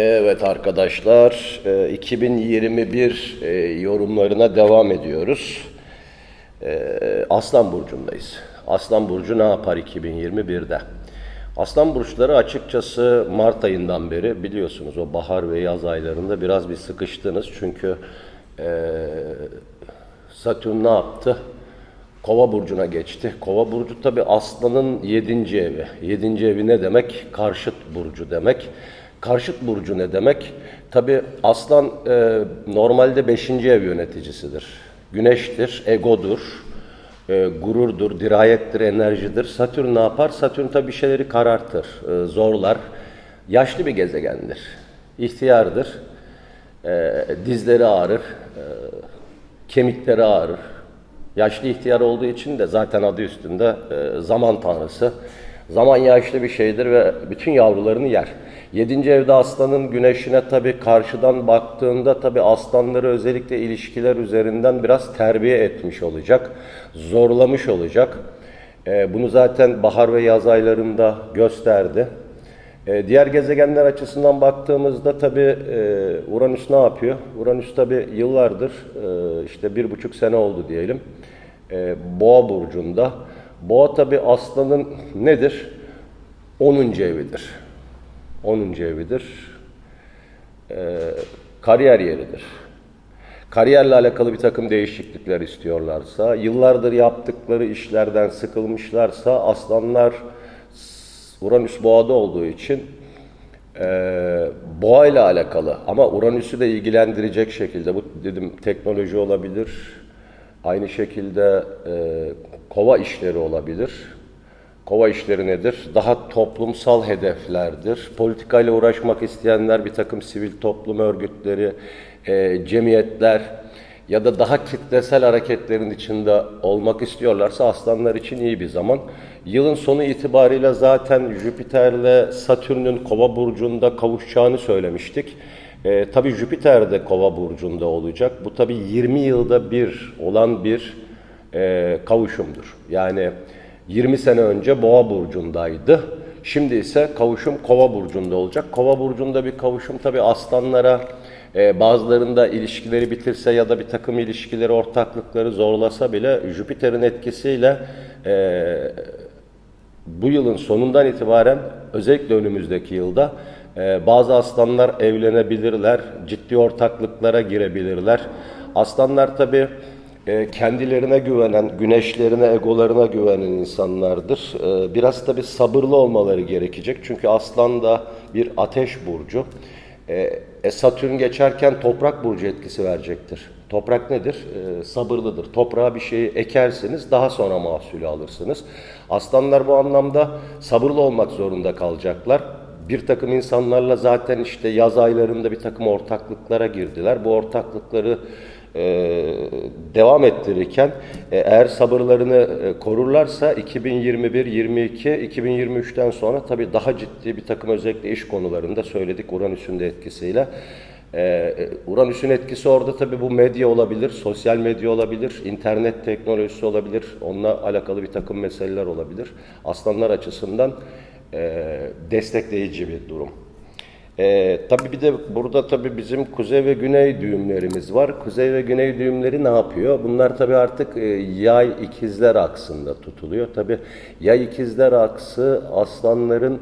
Evet arkadaşlar, e, 2021 e, yorumlarına devam ediyoruz. E, Aslan Burcu'ndayız. Aslan Burcu ne yapar 2021'de? Aslan Burçları açıkçası Mart ayından beri biliyorsunuz o bahar ve yaz aylarında biraz bir sıkıştınız. Çünkü e, Satürn ne yaptı? Kova burcuna geçti. Kova burcu tabi aslanın yedinci evi. Yedinci evi ne demek? Karşıt burcu demek. Karşıt burcu ne demek? Tabi aslan e, normalde beşinci ev yöneticisidir. Güneştir, egodur, e, gururdur, dirayettir, enerjidir. Satürn ne yapar? Satürn tabi şeyleri karartır, e, zorlar. Yaşlı bir gezegendir. İhtiyardır. E, dizleri ağrır, e, kemikleri ağrır. Yaşlı ihtiyar olduğu için de zaten adı üstünde e, zaman tanrısı. Zaman yaşlı bir şeydir ve bütün yavrularını yer. Yedinci evde aslanın güneşine tabi karşıdan baktığında tabi aslanları özellikle ilişkiler üzerinden biraz terbiye etmiş olacak. Zorlamış olacak. E, bunu zaten bahar ve yaz aylarında gösterdi. E, diğer gezegenler açısından baktığımızda tabi e, Uranüs ne yapıyor? Uranüs tabi yıllardır işte bir buçuk sene oldu diyelim. Boğa burcunda. Boğa tabi aslanın nedir? 10. evidir. 10. evidir. E, kariyer yeridir. Kariyerle alakalı bir takım değişiklikler istiyorlarsa, yıllardır yaptıkları işlerden sıkılmışlarsa aslanlar Uranüs boğada olduğu için e, boğa ile alakalı ama Uranüs'ü de ilgilendirecek şekilde bu dedim teknoloji olabilir. Aynı şekilde e, kova işleri olabilir. Kova işleri nedir? Daha toplumsal hedeflerdir. Politikayla uğraşmak isteyenler bir takım sivil toplum örgütleri, e, cemiyetler ya da daha kitlesel hareketlerin içinde olmak istiyorlarsa aslanlar için iyi bir zaman. Yılın sonu itibariyle zaten Jüpiter'le Satürn'ün Kova burcunda kavuşacağını söylemiştik. E, tabii Jüpiter de Kova burcunda olacak. Bu tabii 20 yılda bir olan bir e, kavuşumdur. Yani 20 sene önce Boğa burcundaydı. Şimdi ise kavuşum Kova burcunda olacak. Kova burcunda bir kavuşum tabii aslanlara e, bazılarında ilişkileri bitirse ya da bir takım ilişkileri, ortaklıkları zorlasa bile Jüpiter'in etkisiyle e, bu yılın sonundan itibaren özellikle önümüzdeki yılda e, bazı aslanlar evlenebilirler, ciddi ortaklıklara girebilirler. Aslanlar tabii e, kendilerine güvenen, güneşlerine, egolarına güvenen insanlardır. E, biraz tabii sabırlı olmaları gerekecek. Çünkü aslan da bir ateş burcu. E, e, Satürn geçerken toprak burcu etkisi verecektir. Toprak nedir? E, sabırlıdır. Toprağa bir şeyi ekersiniz, daha sonra mahsulü alırsınız. Aslanlar bu anlamda sabırlı olmak zorunda kalacaklar. Bir takım insanlarla zaten işte yaz aylarında bir takım ortaklıklara girdiler. Bu ortaklıkları e, devam ettirirken e, eğer sabırlarını e, korurlarsa 2021, 22, 2023'ten sonra tabii daha ciddi bir takım özellikle iş konularında söyledik Uranüs'ün de etkisiyle. Ee, Uranüs'ün etkisi orada tabii bu medya olabilir, sosyal medya olabilir, internet teknolojisi olabilir, onunla alakalı bir takım meseleler olabilir. Aslanlar açısından e, destekleyici bir durum. Ee, tabii bir de burada tabii bizim kuzey ve güney düğümlerimiz var. Kuzey ve güney düğümleri ne yapıyor? Bunlar tabii artık e, yay ikizler aksında tutuluyor. Tabii yay ikizler aksı aslanların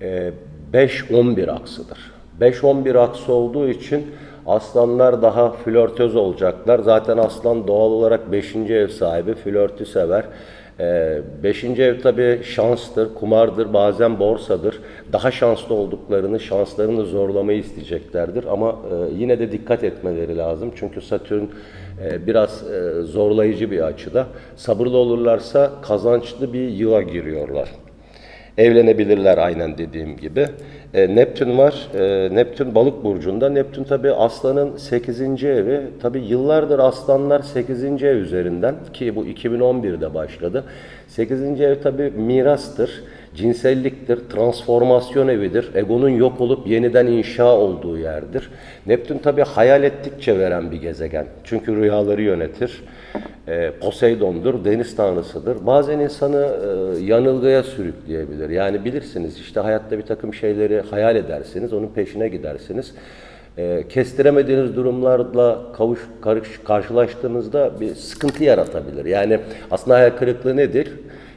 e, 5-11 aksıdır. 5-11 aksı olduğu için aslanlar daha flörtöz olacaklar. Zaten aslan doğal olarak 5. ev sahibi, flörtü sever. Ee, beşinci ev tabi şanstır, kumardır, bazen borsadır. Daha şanslı olduklarını, şanslarını zorlamayı isteyeceklerdir. Ama e, yine de dikkat etmeleri lazım. Çünkü Satürn e, biraz e, zorlayıcı bir açıda. Sabırlı olurlarsa kazançlı bir yıla giriyorlar. Evlenebilirler aynen dediğim gibi. E, Neptün var. E, Neptün balık burcunda. Neptün tabi aslanın 8. evi. Tabi yıllardır aslanlar 8. ev üzerinden ki bu 2011'de başladı. 8. ev tabi mirastır, cinselliktir, transformasyon evidir. Egonun yok olup yeniden inşa olduğu yerdir. Neptün tabi hayal ettikçe veren bir gezegen. Çünkü rüyaları yönetir. E, Poseidon'dur, deniz tanrısıdır. Bazen insanı e, yanılgıya sürükleyebilir. Yani bilirsiniz işte hayatta bir takım şeyleri hayal edersiniz, onun peşine gidersiniz. E, kestiremediğiniz durumlarla kavuş, karış, karşılaştığınızda bir sıkıntı yaratabilir. Yani aslında hayal kırıklığı nedir?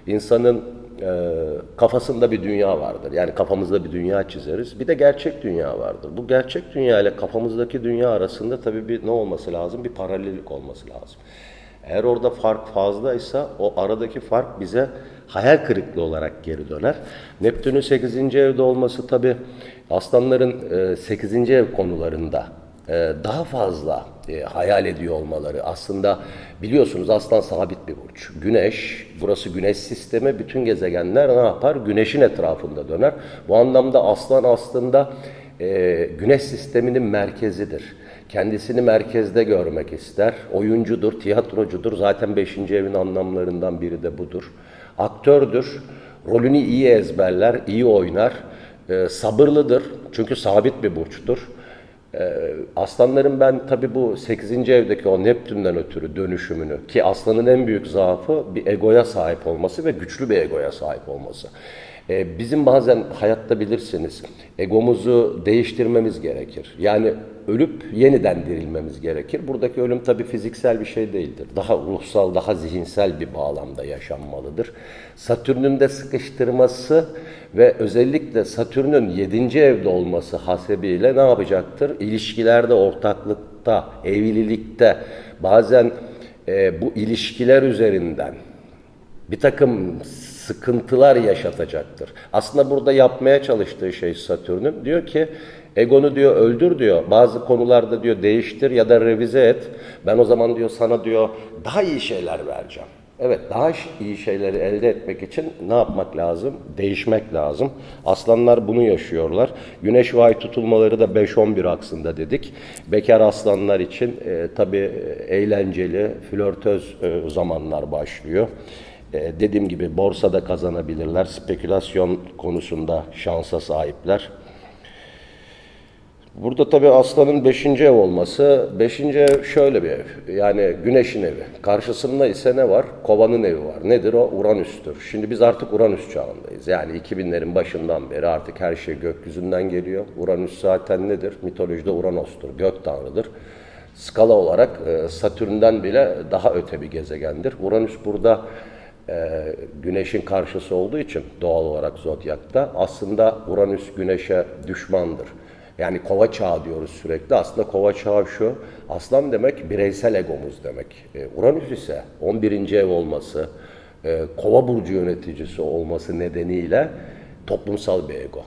İnsanın e, kafasında bir dünya vardır. Yani kafamızda bir dünya çizeriz. Bir de gerçek dünya vardır. Bu gerçek dünya ile kafamızdaki dünya arasında tabii bir ne olması lazım? Bir paralellik olması lazım. Eğer orada fark fazlaysa o aradaki fark bize hayal kırıklığı olarak geri döner. Neptün'ün 8. evde olması tabii aslanların 8. ev konularında e, daha fazla e, hayal ediyor olmaları. Aslında biliyorsunuz aslan sabit bir burç. Güneş, burası güneş sistemi, bütün gezegenler ne yapar? Güneşin etrafında döner. Bu anlamda aslan aslında e, güneş sisteminin merkezidir. Kendisini merkezde görmek ister. Oyuncudur, tiyatrocudur. Zaten 5. evin anlamlarından biri de budur. Aktördür. Rolünü iyi ezberler, iyi oynar. E, sabırlıdır. Çünkü sabit bir burçtur. Ee, aslanların ben tabii bu 8. evdeki o Neptün'den ötürü dönüşümünü ki aslanın en büyük zaafı bir egoya sahip olması ve güçlü bir egoya sahip olması. Ee, bizim bazen hayatta bilirsiniz egomuzu değiştirmemiz gerekir. Yani ölüp yeniden dirilmemiz gerekir. Buradaki ölüm tabii fiziksel bir şey değildir. Daha ruhsal, daha zihinsel bir bağlamda yaşanmalıdır. Satürn'ün de sıkıştırması ve özellikle Satürn'ün 7. evde olması hasebiyle ne yapacaktır? İlişkilerde, ortaklıkta, evlilikte bazen e, bu ilişkiler üzerinden bir takım sıkıntılar yaşatacaktır. Aslında burada yapmaya çalıştığı şey Satürn'ün diyor ki egonu diyor öldür diyor. Bazı konularda diyor değiştir ya da revize et. Ben o zaman diyor sana diyor daha iyi şeyler vereceğim. Evet daha iyi şeyleri elde etmek için ne yapmak lazım? Değişmek lazım. Aslanlar bunu yaşıyorlar. Güneş ve ay tutulmaları da 5-11 aksında dedik. Bekar aslanlar için e, tabii eğlenceli, flörtöz e, zamanlar başlıyor. E, dediğim gibi borsada kazanabilirler. Spekülasyon konusunda şansa sahipler. Burada tabii aslanın 5. ev olması, 5. ev şöyle bir ev. Yani güneşin evi. Karşısında ise ne var? Kovanın evi var. Nedir o? Uranüs'tür. Şimdi biz artık Uranüs çağındayız. Yani 2000'lerin başından beri artık her şey gökyüzünden geliyor. Uranüs zaten nedir? Mitolojide Uranos'tur. Gök tanrıdır. Skala olarak e, Satürn'den bile daha öte bir gezegendir. Uranüs burada e, Güneş'in karşısı olduğu için doğal olarak zodyakta aslında Uranüs Güneş'e düşmandır. Yani kova çağı diyoruz sürekli. Aslında kova çağı şu, aslan demek bireysel egomuz demek. E, Uranüs ise 11. ev olması, e, kova burcu yöneticisi olması nedeniyle toplumsal bir ego.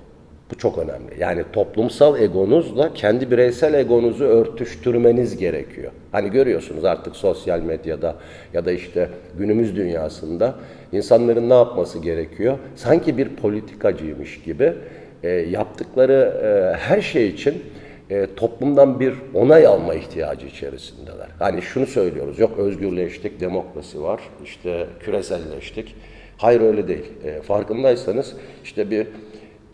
Bu çok önemli. Yani toplumsal egonuzla kendi bireysel egonuzu örtüştürmeniz gerekiyor. Hani görüyorsunuz artık sosyal medyada ya da işte günümüz dünyasında insanların ne yapması gerekiyor? Sanki bir politikacıymış gibi e, yaptıkları e, her şey için e, toplumdan bir onay alma ihtiyacı içerisindeler. Hani şunu söylüyoruz, yok özgürleştik, demokrasi var, işte küreselleştik. Hayır öyle değil. E, farkındaysanız işte bir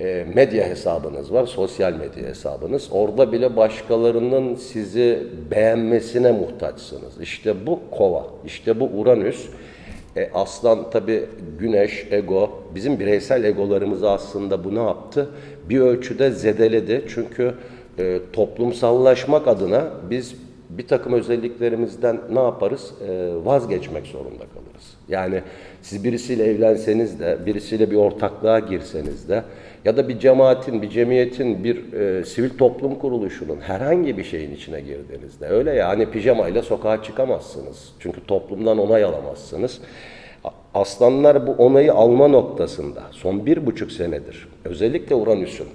e, medya hesabınız var, sosyal medya hesabınız. Orada bile başkalarının sizi beğenmesine muhtaçsınız. İşte bu kova, işte bu Uranüs. E, aslan tabi güneş, ego, bizim bireysel egolarımızı aslında bu ne yaptı? Bir ölçüde zedeledi. Çünkü e, toplumsallaşmak adına biz bir takım özelliklerimizden ne yaparız? E, vazgeçmek zorunda kalırız. Yani siz birisiyle evlenseniz de, birisiyle bir ortaklığa girseniz de ya da bir cemaatin, bir cemiyetin, bir e, sivil toplum kuruluşunun herhangi bir şeyin içine girdiğinizde öyle ya hani pijamayla sokağa çıkamazsınız. Çünkü toplumdan onay alamazsınız. Aslanlar bu onayı alma noktasında son bir buçuk senedir özellikle Uranüs'ün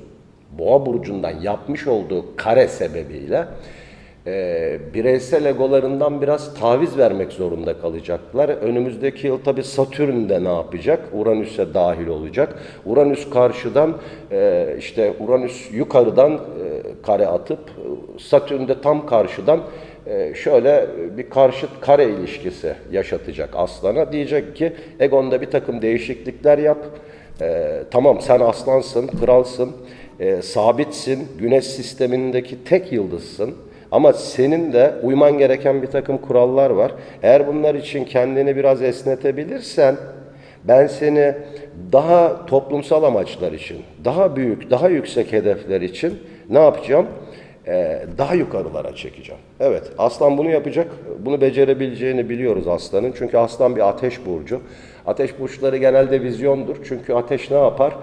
Boğa burcundan yapmış olduğu kare sebebiyle e, bireysel egolarından biraz taviz vermek zorunda kalacaklar. Önümüzdeki yıl tabi Satürn de ne yapacak? Uranüs'e dahil olacak. Uranüs karşıdan e, işte Uranüs yukarıdan e, kare atıp Satürn de tam karşıdan e, şöyle bir karşıt kare ilişkisi yaşatacak aslana. Diyecek ki Egon'da bir takım değişiklikler yap. E, tamam sen aslansın, kralsın, e, sabitsin, güneş sistemindeki tek yıldızsın. Ama senin de uyman gereken bir takım kurallar var. Eğer bunlar için kendini biraz esnetebilirsen ben seni daha toplumsal amaçlar için, daha büyük, daha yüksek hedefler için ne yapacağım? Ee, daha yukarılara çekeceğim. Evet, aslan bunu yapacak. Bunu becerebileceğini biliyoruz aslanın. Çünkü aslan bir ateş burcu. Ateş burçları genelde vizyondur. Çünkü ateş ne yapar?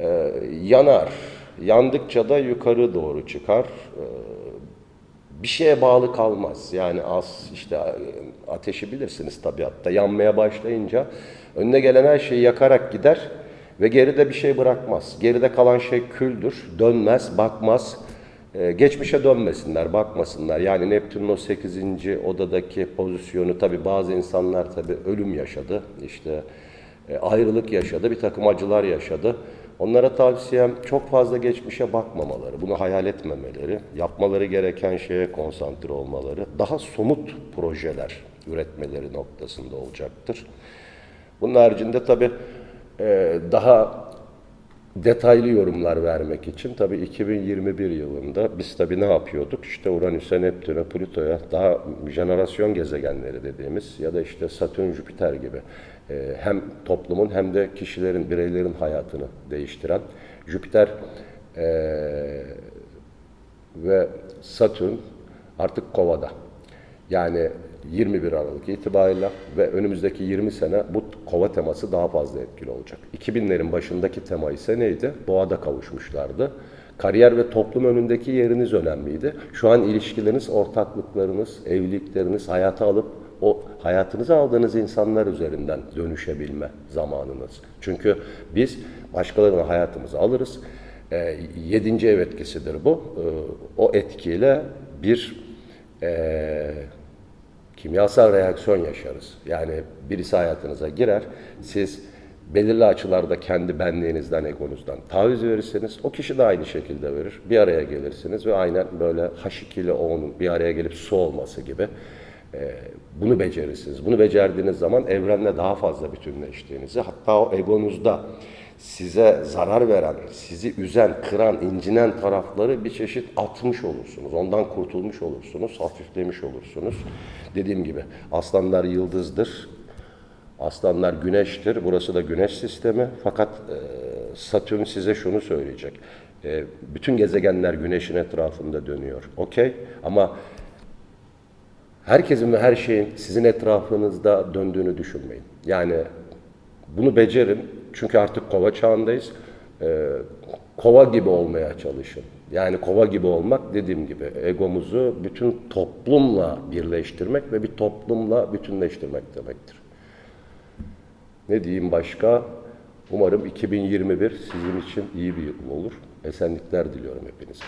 Ee, yanar. Yandıkça da yukarı doğru çıkar. Ee, bir şeye bağlı kalmaz. Yani az işte ateşi bilirsiniz tabiatta. Yanmaya başlayınca önüne gelen her şeyi yakarak gider ve geride bir şey bırakmaz. Geride kalan şey küldür. Dönmez, bakmaz. Ee, geçmişe dönmesinler, bakmasınlar. Yani Neptün'ün o 8. odadaki pozisyonu tabi bazı insanlar tabi ölüm yaşadı. İşte e, ayrılık yaşadı, bir takım acılar yaşadı. Onlara tavsiyem çok fazla geçmişe bakmamaları, bunu hayal etmemeleri, yapmaları gereken şeye konsantre olmaları, daha somut projeler üretmeleri noktasında olacaktır. Bunun haricinde tabii e, daha detaylı yorumlar vermek için tabii 2021 yılında biz tabii ne yapıyorduk? İşte Uranüs'e, Neptün'e, Plüto'ya daha jenerasyon gezegenleri dediğimiz ya da işte Satürn, Jüpiter gibi e, hem toplumun hem de kişilerin, bireylerin hayatını değiştiren Jüpiter e, ve Satürn artık kovada. Yani 21 Aralık itibariyle ve önümüzdeki 20 sene bu kova teması daha fazla etkili olacak. 2000'lerin başındaki tema ise neydi? Boğada kavuşmuşlardı. Kariyer ve toplum önündeki yeriniz önemliydi. Şu an ilişkileriniz, ortaklıklarınız, evlilikleriniz hayata alıp o hayatınıza aldığınız insanlar üzerinden dönüşebilme zamanınız. Çünkü biz başkalarının hayatımızı alırız. E, yedinci ev etkisidir bu. E, o etkiyle bir e, kimyasal reaksiyon yaşarız. Yani birisi hayatınıza girer, siz belirli açılarda kendi benliğinizden, egonuzdan taviz verirseniz o kişi de aynı şekilde verir. Bir araya gelirsiniz ve aynen böyle H2 ile O'nun bir araya gelip su olması gibi e, bunu becerirsiniz. Bunu becerdiğiniz zaman evrenle daha fazla bütünleştiğinizi, hatta o egonuzda size zarar veren, sizi üzen, kıran, incinen tarafları bir çeşit atmış olursunuz. Ondan kurtulmuş olursunuz, hafiflemiş olursunuz. Dediğim gibi aslanlar yıldızdır, aslanlar güneştir. Burası da güneş sistemi. Fakat e, Satürn size şunu söyleyecek. E, bütün gezegenler güneşin etrafında dönüyor. Okey? Ama herkesin ve her şeyin sizin etrafınızda döndüğünü düşünmeyin. Yani bunu becerin. Çünkü artık kova çağındayız. Ee, kova gibi olmaya çalışın. Yani kova gibi olmak dediğim gibi egomuzu bütün toplumla birleştirmek ve bir toplumla bütünleştirmek demektir. Ne diyeyim başka? Umarım 2021 sizin için iyi bir yıl olur. Esenlikler diliyorum hepinize.